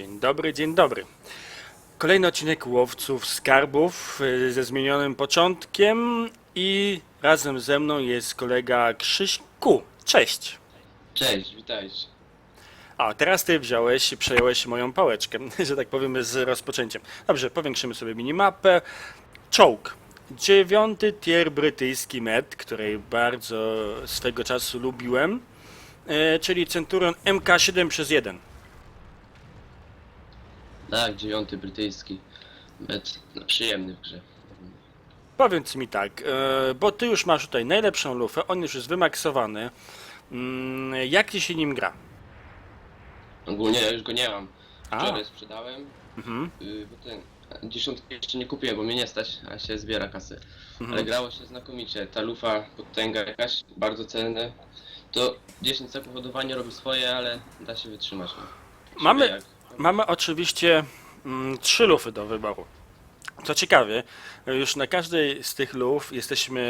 Dzień dobry, dzień dobry. Kolejny odcinek Łowców Skarbów y, ze zmienionym początkiem i razem ze mną jest kolega Krzyśku. Cześć. Cześć, witajcie. A teraz ty wziąłeś i przejąłeś moją pałeczkę, że tak powiem, z rozpoczęciem. Dobrze, powiększymy sobie minimapę. Czołg. Dziewiąty tier brytyjski med, który bardzo swego czasu lubiłem, y, czyli Centurion MK7 przez 1. Tak, dziewiąty brytyjski. Met no, przyjemny w grze. Powiedz mi tak, e, bo ty już masz tutaj najlepszą lufę, on już jest wymaksowany. Mm, Jak ci się nim gra? Ogólnie ja już go nie mam. A. Wczoraj sprzedałem, Mhm. y, bo ten dziesiątki jeszcze nie kupiłem, bo mnie nie stać, a się zbiera kasy. Ale grało się znakomicie. Ta lufa, potęga jakaś, bardzo cenne. To 10 sekund ładowania robi swoje, ale da się wytrzymać. No. Mamy- Jak- Mamy oczywiście mm, trzy lufy do wyboru. Co ciekawe, już na każdej z tych luf jesteśmy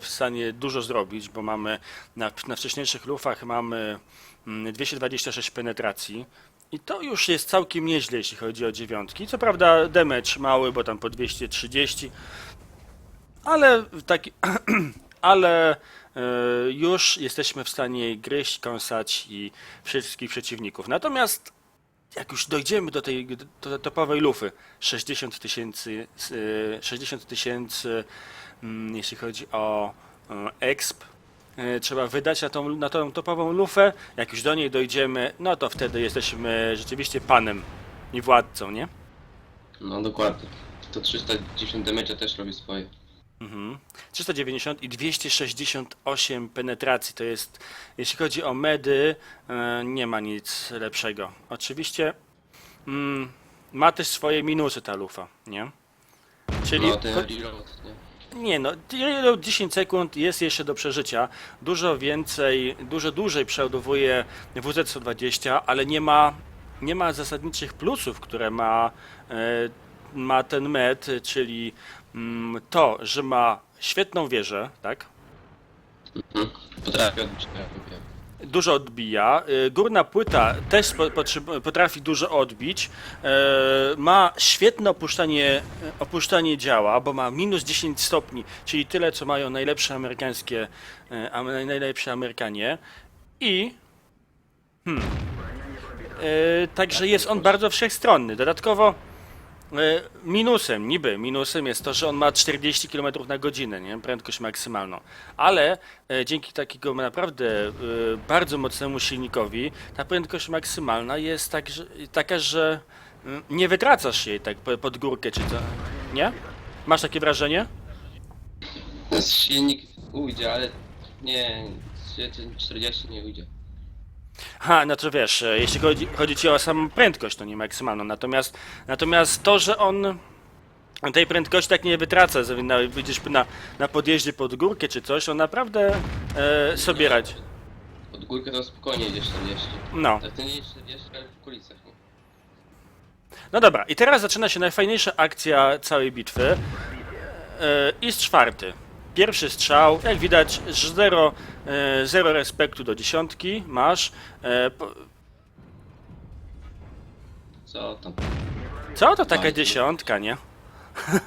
w stanie dużo zrobić, bo mamy na, na wcześniejszych lufach mamy mm, 226 penetracji. I to już jest całkiem nieźle, jeśli chodzi o dziewiątki. Co prawda damage mały, bo tam po 230, ale taki, ale e, już jesteśmy w stanie gryźć, kąsać i wszystkich przeciwników. Natomiast jak już dojdziemy do tej do topowej lufy, 60 tysięcy, e, 60 tysięcy, mm, jeśli chodzi o e, exp, e, trzeba wydać na tą, na tą topową lufę. Jak już do niej dojdziemy, no to wtedy jesteśmy rzeczywiście panem i władcą, nie? No dokładnie. To 310 damage'a też robi swoje. Mhm. 390 i 268 penetracji to jest, jeśli chodzi o medy, e, nie ma nic lepszego. Oczywiście mm, ma też swoje minusy ta lufa, nie? Czyli No ten cho- reload, nie? nie no, reload 10 sekund jest jeszcze do przeżycia. Dużo więcej, dużo dłużej przeładowuje WZ-120, ale nie ma, nie ma zasadniczych plusów, które ma, e, ma ten med, czyli to, że ma świetną wieżę, tak? Mhm. Potrafi odbić, jak lubię. Dużo odbija. Y, Górna płyta też potrafi dużo odbić. E, Ma świetne opuszczanie, opuszczanie działa, bo ma minus 10 stopni, czyli tyle, co mają najlepsze amerykańskie, am- najlepsze Amerykanie. I hmm, także jest on bardzo wszechstronny. Dodatkowo minusem, niby minusem jest to, że on ma 40 km na godzinę, nie? prędkość maksymalną. Ale e, dzięki takiego naprawdę e, bardzo mocnemu silnikowi ta prędkość maksymalna jest tak, że, taka, że mm, nie wytracasz jej tak po- pod górkę czy to. Nie? Masz takie wrażenie? Silnik ujdzie, ale nie, 40 nie ujdzie. Ha, no to wiesz, e, jeśli chodzi, chodzi ci o samą prędkość, to nie maksymalną. Natomiast, natomiast to, że on tej prędkości tak nie wytraca, widzisz na, na podjeździe pod górkę czy coś, on naprawdę e, sobie radzi. Pod górkę to spokojnie idzie 40. No. Tak to nie jest 40, ale w okolicach. Nie? No dobra, i teraz zaczyna się najfajniejsza akcja całej bitwy. E, Ist czwarty. Pierwszy strzał, jak widać, zero, e, zero respektu do dziesiątki masz. E, Co tam? co to taka dziesiątka, nie?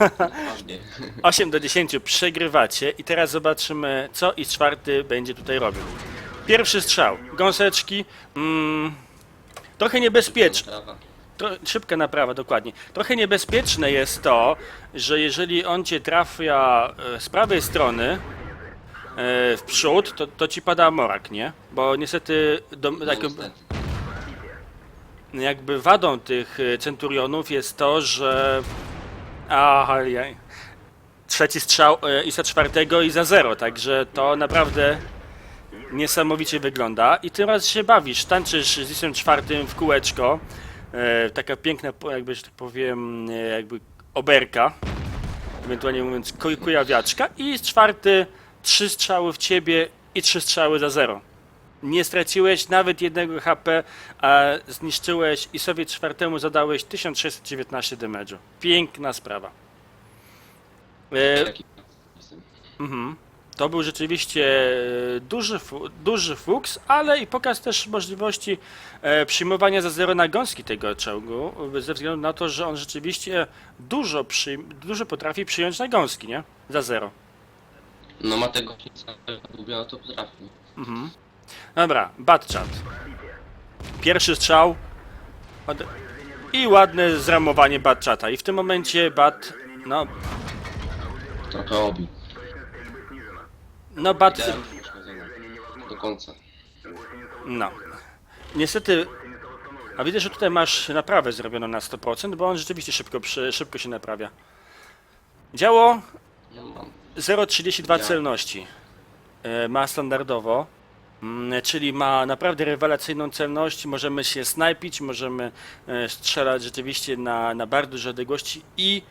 Naprawdę. 8 do 10 przegrywacie i teraz zobaczymy, co i czwarty będzie tutaj robił. Pierwszy strzał, gąseczki, mm, trochę niebezpieczne. Tro, szybka naprawa, dokładnie. Trochę niebezpieczne jest to, że jeżeli on cię trafia e, z prawej strony e, w przód, to, to ci pada morak, nie? Bo niestety do, niestety. jakby wadą tych e, centurionów jest to, że aha, trzeci strzał i za czwartego i za zero, także to naprawdę niesamowicie wygląda. I teraz się bawisz, tańczysz z Isem czwartym w kółeczko, e, taka piękna, jakby, że tak powiem, e, jakby oberka, ewentualnie mówiąc kuj- kujawiaczka i czwarty trzy strzały w ciebie i trzy strzały za zero. Nie straciłeś nawet jednego HP, a zniszczyłeś i sobie czwartemu zadałeś 1619 damage'u. Piękna sprawa. E. Mhm. To był rzeczywiście e, duży, duży fuks, ale i pokaz też możliwości e, przyjmowania za zero nagąski tego czołgu, ze względu na to, że on rzeczywiście dużo, przyjm- dużo potrafi przyjąć nagąski, nie? Za zero. No ma tego lubię, to potrafi. Mhm. Dobra, Batchat. Pierwszy strzał. I ładne zramowanie Batchata. I w tym momencie Bat. No, Trochę obił. No Bat. Idealnie. Do końca. No. Niestety. A widzę, że tutaj masz naprawę zrobioną na 100%, bo on rzeczywiście szybko, przy, szybko się naprawia. Działo No mam. 0,32 Ja. celności. E, Ma standardowo, mm, czyli ma naprawdę rewelacyjną celność. Możemy się snajpić, możemy e, strzelać rzeczywiście na, na bardzo duże odległości i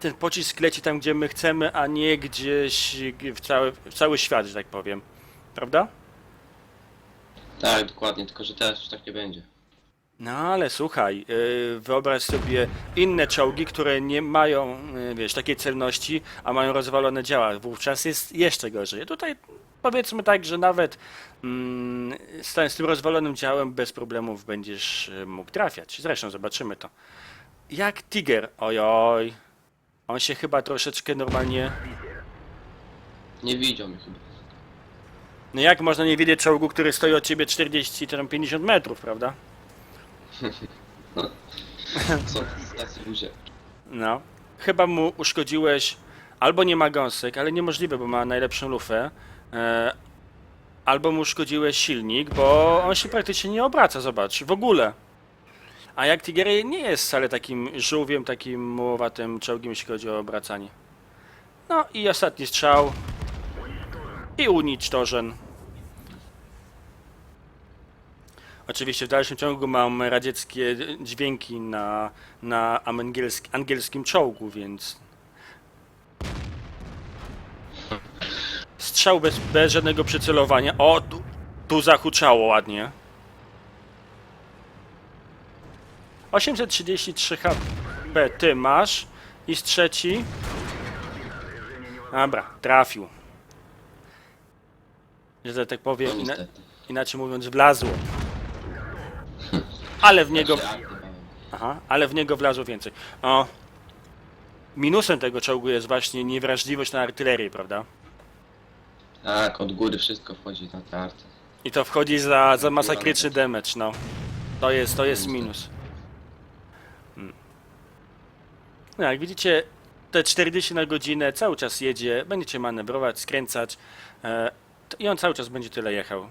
ten pocisk leci tam, gdzie my chcemy, a nie gdzieś w cały, w cały świat, że tak powiem. Prawda? Tak, dokładnie, tylko że teraz już tak nie będzie. No ale słuchaj, yy, wyobraź sobie inne czołgi, które nie mają, yy, wiesz, takiej celności, a mają rozwalone działa. Wówczas jest jeszcze gorzej. Tutaj powiedzmy tak, że nawet mm, z, tym- z tym rozwalonym działem bez problemów będziesz yy, mógł trafiać. Zresztą zobaczymy to. Jak Tiger, ojoj. On się chyba troszeczkę normalnie... Nie widział mnie chyba. No jak można nie widzieć czołgu, który stoi od ciebie 40 czy tam 50 metrów, prawda? Co? Tacy ludzie. No. Chyba mu uszkodziłeś, albo nie ma gąsek, ale niemożliwe, bo ma najlepszą lufę. E, albo mu uszkodziłeś silnik, bo on się praktycznie nie obraca, zobacz, w ogóle. A jak Tiger nie jest wcale takim żółwiem, takim mułowatym czołgiem, jeśli chodzi o obracanie. No i ostatni strzał. I unicztożen. Oczywiście w dalszym ciągu mam radzieckie dźwięki na, na angielsk, angielskim czołgu, więc. Strzał bez, bez żadnego przycelowania. O, tu, tu zahuczało ładnie. 833 HP ty masz. I z trzeci. Dobra, trafił. Że tak powiem, ina, inaczej mówiąc, wlazło. Ale w niego. Aha, ale w niego wlazło więcej. O. Minusem tego czołgu jest właśnie niewrażliwość na artylerię, prawda? Tak, od góry wszystko wchodzi na te arty. I to wchodzi za, za masakryczny damage, no. To jest, to jest minus. Mm. No jak widzicie, te 40 na godzinę cały czas jedzie, będziecie manewrować, skręcać e, i on cały czas będzie tyle jechał.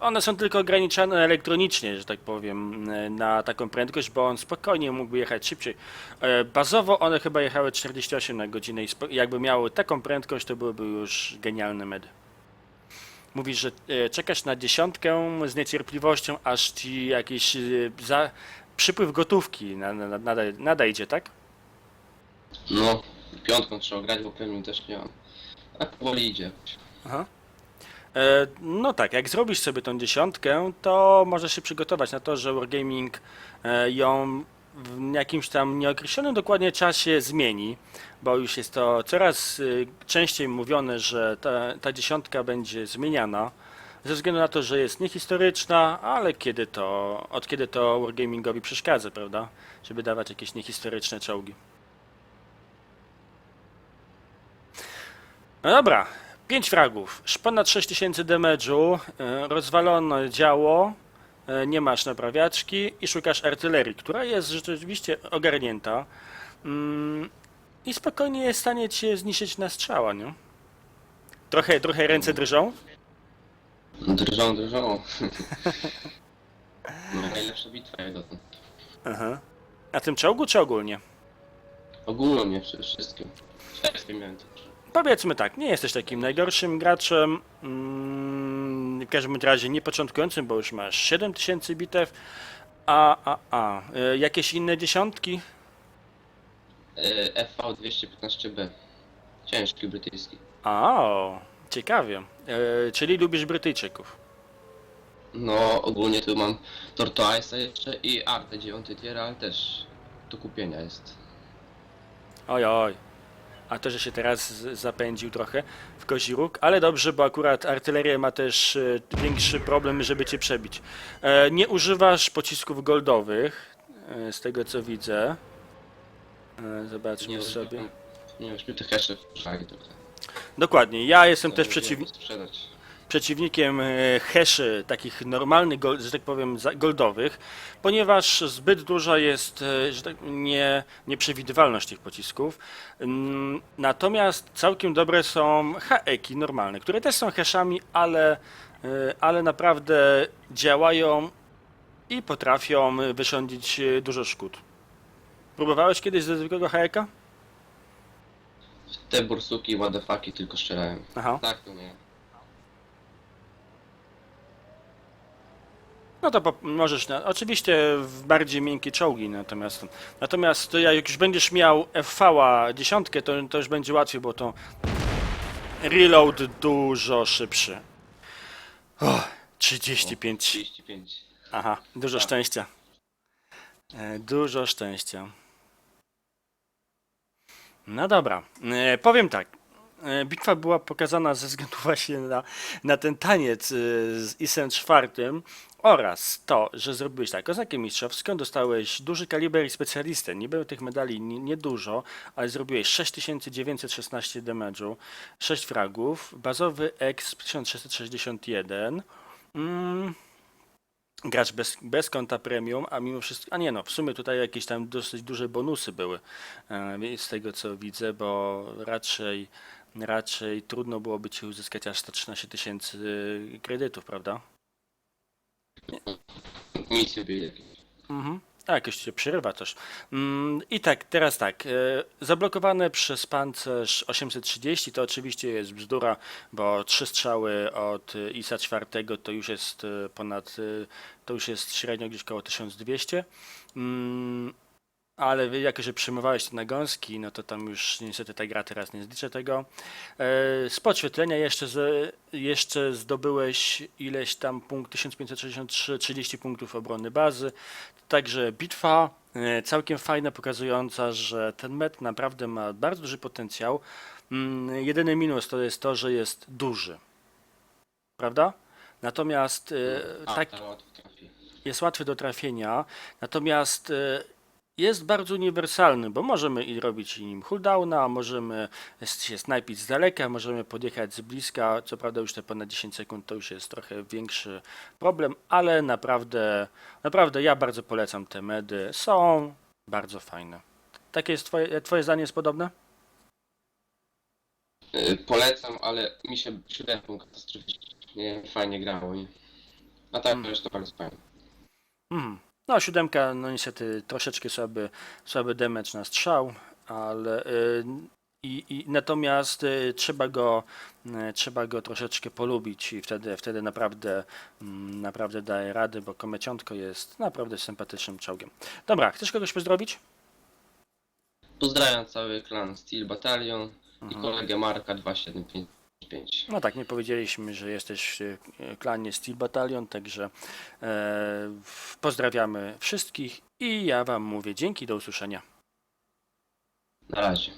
One są tylko ograniczane elektronicznie, że tak powiem, e, na taką prędkość, bo on spokojnie mógłby jechać szybciej. E, Bazowo one chyba jechały 48 na godzinę i jakby miały taką prędkość, to byłyby już genialne medy. Mówisz, że e, czekasz na dziesiątkę z niecierpliwością, aż ci jakiś za, przypływ gotówki nadejdzie, tak? No, piątką trzeba grać, bo premium też nie mam. A powoli idzie. Aha. E, no tak, jak zrobisz sobie tą dziesiątkę, to możesz się przygotować na to, że Wargaming e, ją w jakimś tam nieokreślonym dokładnie czasie zmieni, bo już jest to coraz y, częściej mówione, że ta, ta dziesiątka będzie zmieniana, ze względu na to, że jest niehistoryczna, ale kiedy to, od kiedy to Wargamingowi przeszkadza, prawda, żeby dawać jakieś niehistoryczne czołgi. No dobra, 5 fragów, ponad 6000 damage'u, e, rozwalono działo, e, nie masz naprawiaczki i szukasz artylerii, która jest rzeczywiście ogarnięta mm, i spokojnie jest w stanie cię zniszczyć na strzała, nie? Trochę, trochę ręce drżą? Drżą, drżą. No, najlepsza bitwa jak dotąd. Aha. Na tym czołgu czy ogólnie? Ogólnie wszystkim. Wszystkim miałem to. Powiedzmy tak, nie jesteś takim najgorszym graczem, mm, w każdym razie nie początkującym, bo już masz 7000 bitew, a, a, a, e, jakieś inne dziesiątki? E, FV215B. Ciężki brytyjski. A, o, ciekawie. E, czyli lubisz Brytyjczyków. No, ogólnie tu mam Tortoise'a jeszcze i Artę 9 tier, ale też do kupienia jest. Oj, oj. A to, że się teraz zapędził trochę w kozi róg, ale dobrze, bo akurat artyleria ma też e, większy problem, żeby cię przebić. E, nie używasz pocisków goldowych, e, z tego co widzę. E, zobaczmy Nie sobie. używam- Nie już mi te hesze wpuszczali trochę. Dokładnie, ja jestem To też sprzedać. Przeciwnikiem e, heszy, takich normalnych, że tak powiem, goldowych, ponieważ zbyt duża jest e, że tak, nie, nieprzewidywalność tych pocisków. Mm, Natomiast całkiem dobre są haeki normalne, które też są heszami, ale, e, ale naprawdę działają i potrafią wyrządzić dużo szkód. Próbowałeś kiedyś ze zwykłego haeka? Te bursuki, wadefaki tylko strzelałem. Aha. Tak, to nie. No to po, możesz, na, oczywiście w bardziej miękkie czołgi, natomiast, natomiast to jak już będziesz miał FV dziesiątkę, to, to już będzie łatwiej, bo to reload dużo szybszy. O, 35. 35. Aha, dużo Tak. szczęścia. E, Dużo szczęścia. No dobra, e, powiem tak. E, Bitwa była pokazana ze względu właśnie na, na ten taniec e, z Isem czwartym oraz to, że zrobiłeś tak, oznakę mistrzowską, dostałeś duży kaliber i specjalistę. Nie było tych medali nie- niedużo, ale zrobiłeś 6916 damage'u, 6 fragów, bazowy EXP 1661. Mm, gracz bez, bez konta premium, a mimo wszystko, a nie no, w sumie tutaj jakieś tam dosyć duże bonusy były e, z tego co widzę, bo raczej, raczej trudno byłoby ci uzyskać aż 113 tysięcy y, kredytów, prawda? Były jakieś. Mhm. A, jakoś się przerywa też. Mm, I tak, teraz tak. E, zablokowane przez pancerz 830 to oczywiście jest bzdura, bo trzy strzały od e, ISA 4 to już jest ponad, to już jest średnio gdzieś koło 1200. Ale jako że przyjmowałeś te nagąski, no to tam już niestety ta gra teraz nie zliczę tego. E, z podświetlenia jeszcze, z, jeszcze zdobyłeś ileś tam punkt 1563, 30 punktów obrony bazy. Także bitwa e, całkiem fajna, pokazująca, że ten met naprawdę ma bardzo duży potencjał. Mm, Jedyny minus to jest to, że jest duży. Prawda? Natomiast e, tak, jest łatwy do trafienia, natomiast jest bardzo uniwersalny, bo możemy i robić nim cooldowna, możemy się snajpić z daleka, możemy podjechać z bliska, co prawda już te ponad 10 sekund to już jest trochę większy problem, ale naprawdę, naprawdę ja bardzo polecam te medy, są bardzo fajne. Takie jest twoje, twoje zdanie jest podobne? Y, Polecam, ale mi się siódemką katastroficznie fajnie grało, nie? A tak Hmm. to bardzo fajnie. Mhm. No, siódemka, no niestety troszeczkę słaby, słaby damage na strzał, ale y, i, i natomiast y, trzeba go y, trzeba go troszeczkę polubić i wtedy wtedy naprawdę mm, naprawdę daje rady, bo komeciątko jest naprawdę sympatycznym czołgiem. Dobra, chcesz kogoś pozdrowić? Pozdrawiam cały klan Steel Battalion i Mhm. kolegę Marka 2755. No tak, nie powiedzieliśmy, że jesteś w y, klanie Steel Battalion, także e, pozdrawiamy wszystkich i ja wam mówię dzięki, do usłyszenia. Na razie.